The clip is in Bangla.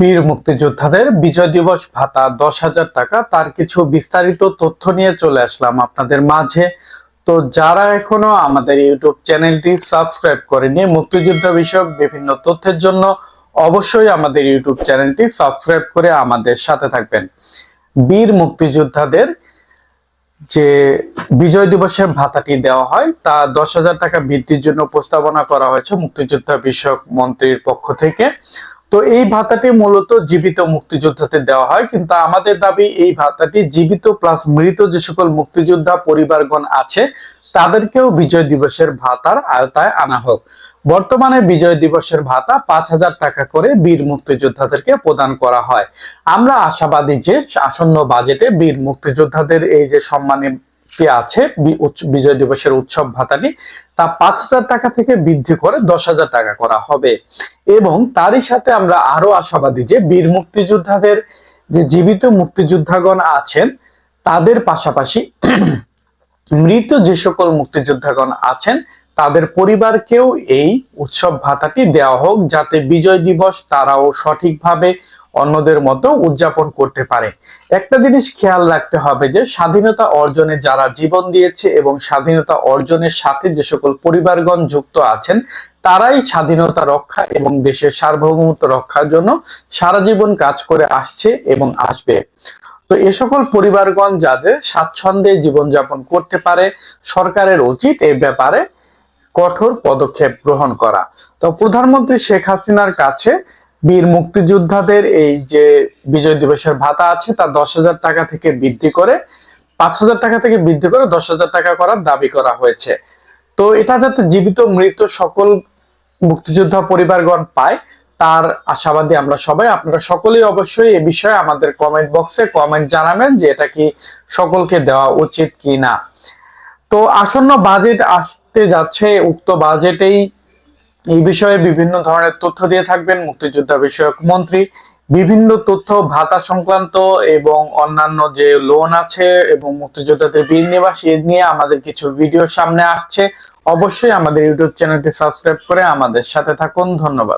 বীর মুক্তিযোদ্ধাদের বিজয় দিবস ভাতা দশ হাজার টাকা, তার কিছু বিস্তারিত তথ্য নিয়ে চলে আসলাম আপনাদের মাঝে। তো যারা এখনও আমাদের ইউটিউব চ্যানেলটি সাবস্ক্রাইব করেনি মুক্তিযুদ্ধ বিষয়ক বিভিন্ন তথ্যের জন্য অবশ্যই আমাদের ইউটিউব চ্যানেলটি সাবস্ক্রাইব করে আমাদের সাথে থাকবেন। বীর মুক্তিযোদ্ধাদের যে বিজয় দিবসের ভাতাটি দেওয়া হয়, তা দশ হাজার টাকা বৃদ্ধির জন্য প্রস্তাবনা করা হয়েছে মুক্তিযোদ্ধা বিষয়ক মন্ত্রীর পক্ষ থেকে। তো এই ভাতাটি মূলত জীবিত মুক্তিযোদ্ধাদের দেওয়া হয়, কিন্তু আমাদের দাবি এই ভাতাটি জীবিত প্লাস মৃত যে সকল মুক্তিযোদ্ধা পরিবারগণ আছে, তাদেরকেও বিজয় দিবসের ভাতার আওতায় আনা হোক। বর্তমানে বিজয় দিবসের ভাতা পাঁচ হাজার টাকা করে বীর মুক্তিযোদ্ধাদেরকে প্রদান করা হয়। আমরা আশাবাদী যে আসন্ন বাজেটে বীর মুক্তিযোদ্ধাদের এই যে সম্মানী আছে বিজয় দিবসের উৎসব ভাতাটি তা পাঁচ হাজার টাকা থেকে বৃদ্ধি করে দশ টাকা করা হবে। এবং তারই সাথে আমরা আরও আশাবাদী যে বীর মুক্তিযোদ্ধাদের যে জীবিত মুক্তিযোদ্ধাগণ আছেন, তাদের পাশাপাশি মৃত যে সকল মুক্তিযোদ্ধাগণ আছেন তাদের পরিবারকেও এই উৎসব ভাতাটি দেওয়া হোক, যাতে বিজয় দিবস তারাও সঠিকভাবে অন্যদের মতো উদযাপন করতে পারে। একটা জিনিস খেয়াল রাখতে হবে যে, স্বাধীনতা অর্জনে যারা জীবন দিয়েছে এবং স্বাধীনতা অর্জনের সাথে যে সকল পরিবারগণ যুক্ত আছেন, তারাই স্বাধীনতা রক্ষা এবং দেশের সার্বভৌমত্ব রক্ষার জন্য সারা জীবন কাজ করে আসছে এবং আসবে। তো এ সকল পরিবারগণ যাদের স্বাচ্ছন্দ্যে জীবনযাপন করতে পারে, সরকারের উচিত এই ব্যাপারে কঠোর পদক্ষেপ গ্রহণ করা। তো প্রধানমন্ত্রী শেখ হাসিনার কাছে বীর মুক্তিযোদ্ধাদের এই যে বিজয় দিবসের ভাতা আছে, তা দশ হাজার টাকা থেকে বৃদ্ধি করে, পাঁচ হাজার টাকা থেকে বৃদ্ধি করে দশ হাজার টাকা করার দাবি করা হয়েছে। তো এটা যাতে জীবিত মৃত সকল মুক্তিযোদ্ধা পরিবারগণ পায়, তার আশাবাদী আমরা সবাই। আপনারা সকলেই অবশ্যই এ বিষয়ে আমাদের কমেন্ট বক্সে কমেন্ট জানাবেন যে এটা কি সকলকে দেওয়া উচিত কি না তো আসন্ন বাজেট আসতে যাচ্ছে, উক্ত বাজেটেই এই বিষয়ে বিভিন্ন ধরনের তথ্য দিয়ে থাকবেন মুক্তিযোদ্ধা বিষয়ক মন্ত্রী। বিভিন্ন তথ্য, ভাতা সংক্রান্ত এবং অন্যান্য যে লোন আছে এবং মুক্তিযোদ্ধাদের বীর নিবাস, এ নিয়ে আমাদের কিছু ভিডিও সামনে আসছে। অবশ্যই আমাদের ইউটিউব চ্যানেলটি সাবস্ক্রাইব করে আমাদের সাথে থাকুন। ধন্যবাদ।